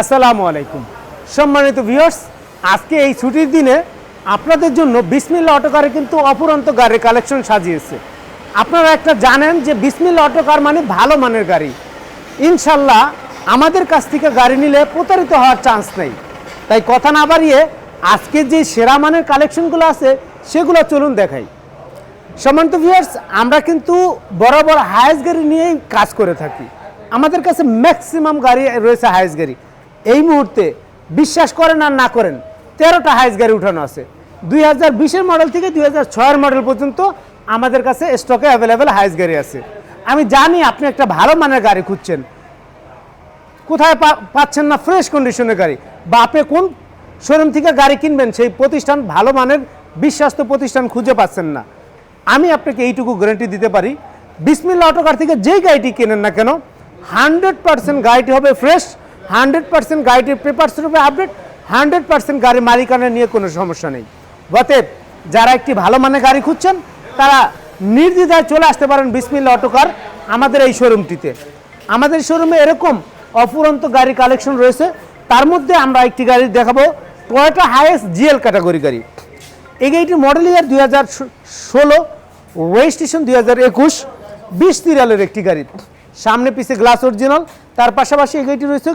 আসসালামু আলাইকুম। সম্মানিত ভিউয়ার্স আজকে এই ছুটির দিনে আপনাদের জন্য বিসমিল্লা অটোকারে কিন্তু অপুরন্ত গাড়ির কালেকশন সাজিয়েছে। আপনারা একটা জানেন যে বিসমিল্লা অটোকার মানে? ভালো মানের গাড়ি। ইনশাল্লাহ আমাদের কাছ থেকে গাড়ি নিলে প্রতারিত হওয়ার চান্স নেই। তাই কথা না বাড়িয়ে আজকে যে সেরা মানের কালেকশনগুলো আছে, সেগুলো চলুন দেখাই। সম্মানিত ভিউয়ার্স আমরা কিন্তু বরাবর হায়েস্ট গাড়ি নিয়েই কাজ করে থাকি। আমাদের কাছে ম্যাক্সিমাম গাড়ি রয়েছে হায়েস্ট গাড়ি। এই মুহূর্তে বিশ্বাস করেন আর না করেন, তেরোটা হায়েস্ট গাড়ি উঠানো আছে। দুই হাজার বিশের মডেল থেকে দুই হাজার ছয়ের মডেল পর্যন্ত আমাদের কাছে স্টকে অ্যাভেলেবেল হায়েস্ট গাড়ি আছে। আমি জানি আপনি একটা ভালো মানের গাড়ি খুঁজছেন। কোথায় পাচ্ছেন না ফ্রেশ কন্ডিশনের গাড়ি? বা আপনি কোন শোরুম থেকে গাড়ি কিনবেন, সেই প্রতিষ্ঠান ভালো মানের বিশ্বাস্ত প্রতিষ্ঠান খুঁজে পাচ্ছেন না। আমি আপনাকে এইটুকু গ্যারান্টি দিতে পারি, বিসমিল্লা অটোকার থেকে যেই গাড়িটি কেনেন না কেন হান্ড্রেড পার্সেন্ট গাড়িটি হবে ফ্রেশ হান্ড্রেড পার্সেন্ট গাড়িটির পেপারস হবে আপডেট, হান্ড্রেড পার্সেন্ট গাড়ির মালিকানা নিয়ে কোনো সমস্যা নেই। অতএব যারা একটি ভালো মানের গাড়ি খুঁজছেন, তারা নির্দ্বিধায় চলে আসতে পারেন বিসমিল্লা অটোকার আমাদের এই শোরুমটিতে। আমাদের শোরুমে এরকম অফুরন্ত গাড়ি কালেকশন রয়েছে। তার মধ্যে আমরা একটি গাড়ি দেখাবো টয়োটা হাইয়েস্ট জিএল ক্যাটাগরি গাড়ি। এই গাড়িটির মডেল ইয়ার দুই হাজার ষোলো রেজিস্ট্রেশন দুই হাজার একুশ, বিশ তিরালের একটি গাড়ি। সামনে পিছে গ্লাস অরিজিনাল তার পাশাপাশি এই গাড়িটি রয়েছে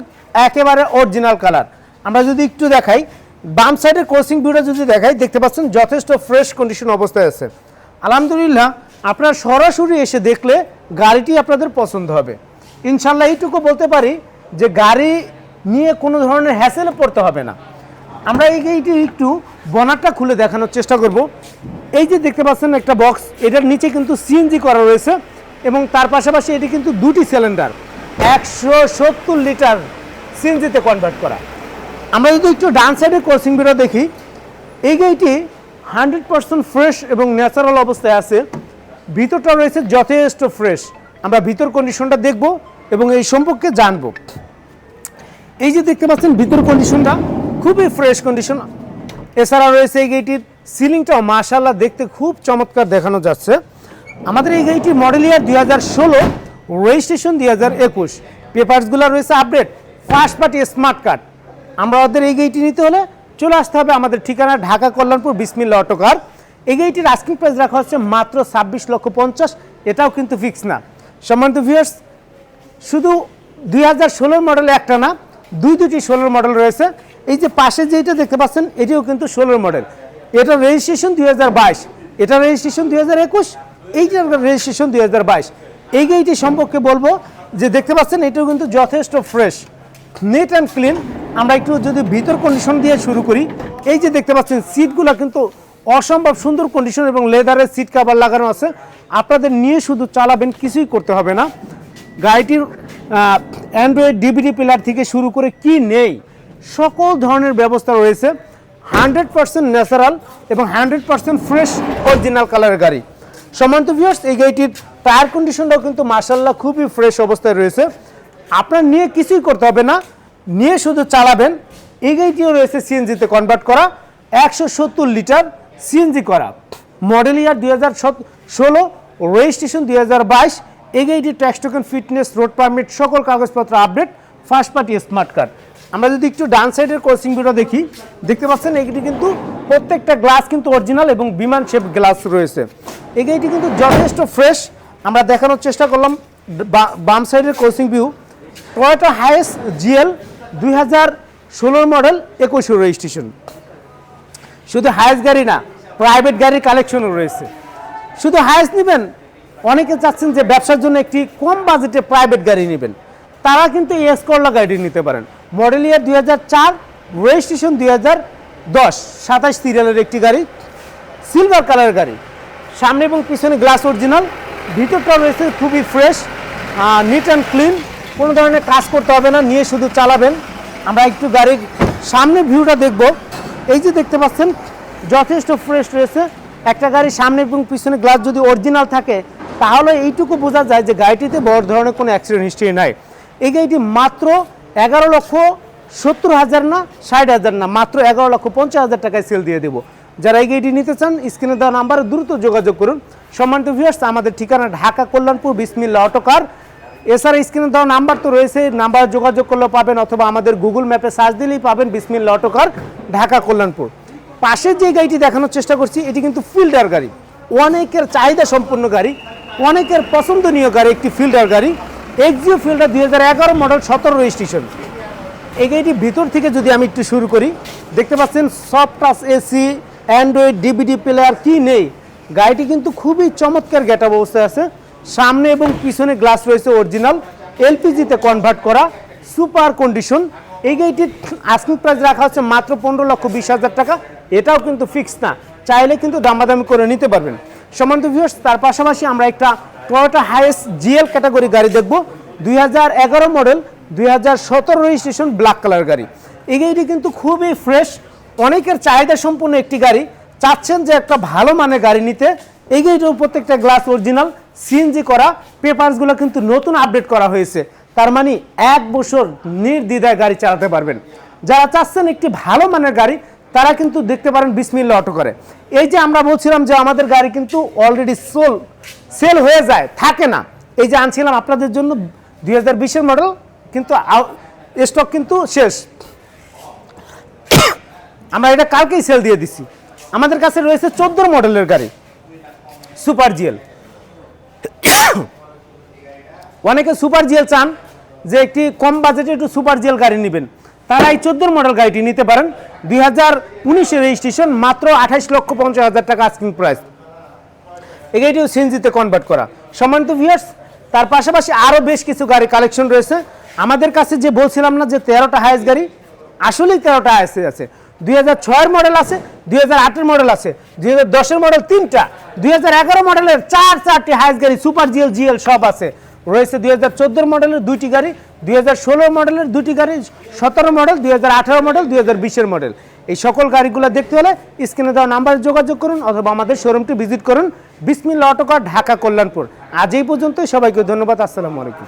একেবারে অরিজিনাল কালার আমরা যদি একটু দেখাই, বাম সাইডের কোচিং ভিউটা যদি দেখাই, দেখতে পাচ্ছেন যথেষ্ট ফ্রেশ কন্ডিশন অবস্থায় আছে। আলহামদুলিল্লাহ, আপনার সরাসরি এসে দেখলে গাড়িটি আপনাদের পছন্দ হবে। ইনশাল্লাহ এইটুকু বলতে পারি যে গাড়ি নিয়ে কোনো ধরনের হ্যাসেলে পড়তে হবে না। আমরা এই গাড়িটি একটু বনারটা খুলে দেখানোর চেষ্টা করব। এই যে দেখতে পাচ্ছেন একটা বক্স এটার নিচে কিন্তু সিএনজি করা রয়েছে এবং তার পাশাপাশি এটি কিন্তু দুটি সিলিন্ডার একশো সত্তর লিটার সিএনজিতে কনভার্ট করা। আমরা যদি একটু ডান সাইডে কোচিং বিটা দেখি, এই গাড়িটি হান্ড্রেড পার্সেন্ট ফ্রেশ এবং ন্যাচারাল অবস্থায় আছে। ভিতরটা রয়েছে যথেষ্ট ফ্রেশ আমরা ভিতর কন্ডিশনটা দেখব এবং এই সম্পর্কে জানব। এই যে দেখতে পাচ্ছেন ভিতর কন্ডিশনটা খুবই ফ্রেশ কন্ডিশন এছাড়া রয়েছে এই গাড়িটির সিলিংটাও মাশাল্লাহ দেখতে খুব চমৎকার দেখানো যাচ্ছে। আমাদের এই গাড়িটির মডেল ইয়ার দুই হাজার ষোলো, রেজিস্ট্রেশন দুই হাজার একুশ। পেপারসগুলো রয়েছে update first party smart card. আমরা ওদের এই গেইটি নিতে হলে চলে আসতে হবে আমাদের ঠিকানা ঢাকা কল্যাণপুর বিসমিল্লা অটোকার এই গাড়িটির আস্কিং প্রাইস রাখা হচ্ছে মাত্র ছাব্বিশ লক্ষ পঞ্চাশ। এটাও কিন্তু ফিক্স না। সম্মানিত ভিউয়ার্স শুধু দুই হাজার ষোলোর মডেল একটা না, দুই দুটি ষোলোর মডেল রয়েছে। এই যে পাশে যেটা দেখতে পাচ্ছেন, এটিও কিন্তু ষোলোর মডেল এটা রেজিস্ট্রেশন দুই হাজার বাইশ, এটা রেজিস্ট্রেশন দুই হাজার একুশ এইটার রেজিস্ট্রেশন দুই হাজার বাইশ। এই গাড়িটি সম্পর্কে বলব যে দেখতে পাচ্ছেন, এটাও কিন্তু যথেষ্ট ফ্রেশ নেট অ্যান্ড ক্লিন আমরা একটু যদি ভিতর কন্ডিশন দিয়ে শুরু করি, এই যে দেখতে পাচ্ছেন সিটগুলো কিন্তু অসম্ভব সুন্দর কন্ডিশন এবং লেদারের সিট কাভার লাগানো আছে। আপনাদের নিয়ে শুধু চালাবেন, কিছুই করতে হবে না। গাড়িটির অ্যান্ড্রয়েড ডিবিডি পিলার থেকে শুরু করে কি নেই, সকল ধরনের ব্যবস্থা রয়েছে। হান্ড্রেড পার্সেন্ট ন্যাচারাল এবং হান্ড্রেড পার্সেন্ট ফ্রেশ অরিজিনাল কালারের গাড়ি। ভিউয়ার্স এই গাড়িটির টায়ার কন্ডিশনটাও কিন্তু মার্শাল্লাহ খুবই ফ্রেশ অবস্থায় রয়েছে। আপনার নিয়ে কিছুই করতে হবে না। নিয়ে শুধু চালাবেন। এই গাড়িটিও রয়েছে সিএনজিতে কনভার্ট করা। একশো সত্তর লিটার সিএনজি করা। মডেল ইয়ার দুই হাজার ষোলো রেজিস্ট্রেশন দুই হাজার বাইশ। এই গাড়িটির tax token fitness road permit সকল কাগজপত্র update first party smart card আমরা যদি একটু ডান সাইডের কোচিং ভিউটা দেখি, দেখতে পাচ্ছেন এটি কিন্তু প্রত্যেকটা গ্লাস কিন্তু অরিজিনাল এবং বিমান শেপ গ্লাস রয়েছে। এই গাড়িটি কিন্তু যথেষ্ট ফ্রেশ আমরা দেখানোর চেষ্টা করলাম বাম সাইডের কোচিং ভিউ টয়োটা হাইয়েস্ট জিএল দুই হাজার ষোলোর মডেল একুশে রেজিস্ট্রেশন শুধু হায়েস্ট গাড়ি না প্রাইভেট গাড়ির কালেকশনও রয়েছে। শুধু হায়েস্ট নেবেন, অনেকে চাচ্ছেন যে ব্যবসার জন্য একটি কম বাজেটে প্রাইভেট গাড়ি নেবেন। তারা কিন্তু এই এসকরলা গাড়ি নিতে পারেন। মডেল ইয়ার দুই হাজার চার রেজিস্ট্রেশন দুই হাজার দশ, সাতাশ সিরিয়ালের একটি গাড়ি সিলভার কালারের গাড়ি। সামনে এবং পিছনে গ্লাস অরিজিনাল ভিতরটা রয়েছে খুবই ফ্রেশ নিট অ্যান্ড ক্লিন কোনো ধরনের কাজ করতে হবে না, নিয়ে শুধু চালাবেন। আমরা একটু গাড়ির সামনে ভিউটা দেখব। এই যে দেখতে পাচ্ছেন, যথেষ্ট ফ্রেশ রয়েছে। একটা গাড়ির সামনে এবং পিছনে গ্লাস যদি অরিজিনাল থাকে, তাহলে এইটুকু বোঝা যায় যে গাড়িটিতে বড় ধরনের কোনো অ্যাক্সিডেন্ট হিস্ট্রি নাই। এই গাড়িটি মাত্র এগারো লক্ষ সত্তর হাজার না, ষাট হাজার না, মাত্র এগারো লক্ষ পঞ্চাশ হাজার টাকায় সেল দিয়ে দেবো। যারা এই গাড়িটি নিতে চান স্ক্রিনে দেওয়া নাম্বারে দ্রুত যোগাযোগ করুন। সম্মানিত ভিউয়ার্স আমাদের ঠিকানা ঢাকা কল্যাণপুর, বিসমিল্লা অটোকার এছাড়া স্ক্রিনে দেওয়া নাম্বার তো রয়েছে, নাম্বার যোগাযোগ করলেও পাবেন অথবা আমাদের গুগল ম্যাপে সার্চ দিলেই পাবেন বিসমিল্লা অটোকার ঢাকা কল্যাণপুর। পাশের যে গাড়িটি দেখানোর চেষ্টা করছি, এটি কিন্তু ফিল্ডার গাড়ি। অনেকের চাহিদা সম্পন্ন গাড়ি, অনেকের পছন্দনীয় গাড়ি, একটি ফিল্ডার গাড়ি। এক্সিও ফিল্ডার দুই হাজার এগারো মডেল সতেরো রেজিস্ট্রেশন এই গাড়িটি ভিতর থেকে যদি আমি একটু শুরু করি, দেখতে পাচ্ছেন soft touch AC android DVD player কি নেই? গাড়িটি কিন্তু খুবই চমৎকার গেট অবস্থায় আছে। সামনে এবং পিছনে গ্লাস রয়েছে অরিজিনাল এলপিজিতে কনভার্ট করা, সুপার কন্ডিশন এই গাড়িটির আস্কিং প্রাইস রাখা হচ্ছে মাত্র পনেরো লক্ষ বিশ হাজার টাকা। এটাও কিন্তু ফিক্স না। চাইলে কিন্তু দামাদামি করে নিতে পারবেন। সমান্ত ভিউয়ার্স তার পাশাপাশি আমরা একটা টয়োটা হাইয়েস্ট জিএল ক্যাটাগরি গাড়ি দেখব। দুই হাজার এগারো মডেল দুই হাজার সতেরো রেজিস্ট্রেশন ব্ল্যাক কালার গাড়ি। এই গাড়িটি কিন্তু খুবই ফ্রেশ অনেকের চাহিদা সম্পন্ন একটি গাড়ি। চাচ্ছেন যে একটা ভালো মানের গাড়ি নিতে। এই গাড়িটার প্রত্যেকটা গ্লাস অরিজিনাল সিএনজি করা পেপারসগুলো কিন্তু নতুন আপডেট করা হয়েছে। তার মানে এক বছর নির্দ্বিধায় গাড়ি চালাতে পারবেন। যারা চাচ্ছেন একটি ভালো মানের গাড়ি, তারা কিন্তু দেখতে পারেন বিশ বিসমিল্লা অটো করে। এই যে আমরা বলছিলাম যে আমাদের গাড়ি কিন্তু অলরেডি সোল সেল হয়ে যায়, থাকে না। এই যে আনছিলাম আপনাদের জন্য দুই হাজার মডেল কিন্তু স্টক কিন্তু শেষ। আমরা এটা কালকেই সেল দিয়ে দিছি। আমাদের কাছে রয়েছে চোদ্দোর মডেলের গাড়ি সুপার জিএল অনেকে সুপার জিএল চান যে একটি কম বাজেটে একটু সুপার জিএল গাড়ি নেবেন। তারা এই চোদ্দোর মডেল গাড়িটি নিতে পারেন। দুই হাজার উনিশের রেজিস্ট্রেশন মাত্র আঠাইশ লক্ষ পঞ্চাশ হাজার টাকা আস্কিং প্রাইস এই গাড়িটিও সিএনজিতে কনভার্ট করা। সম্মানিত ভিউয়ার্স তার পাশাপাশি আরও বেশ কিছু গাড়ি কালেকশন রয়েছে। আমাদের কাছে যে বলছিলাম না যে তেরোটা হায়েস্ট গাড়ি, আসলেই তেরোটা হায়েস্ট আছে। দুই হাজার মডেল আছে, দুই হাজার মডেল আছে, দুই হাজার মডেল তিনটা, দুই হাজার এগারো মডেলের চার চারটি হায়েস্ট গাড়ি সুপার জিএল জিএল সব আছে। রয়েছে দুই হাজার মডেলের দুইটি গাড়ি, দুই হাজার ষোলো মডেলের দুটি গাড়ি সতেরো মডেল দুই মডেল দুই হাজার মডেল এই সকল গাড়িগুলো দেখতে হলে স্ক্রিনে দেওয়া নাম্বারে যোগাযোগ করুন অথবা আমাদের শোরুমটি ভিজিট করুন। বিসমিল্লা অটোকার, ঢাকা কল্যাণপুর। আজ এই পর্যন্তই, সবাইকে ধন্যবাদ, আসসালামু আলাইকুম।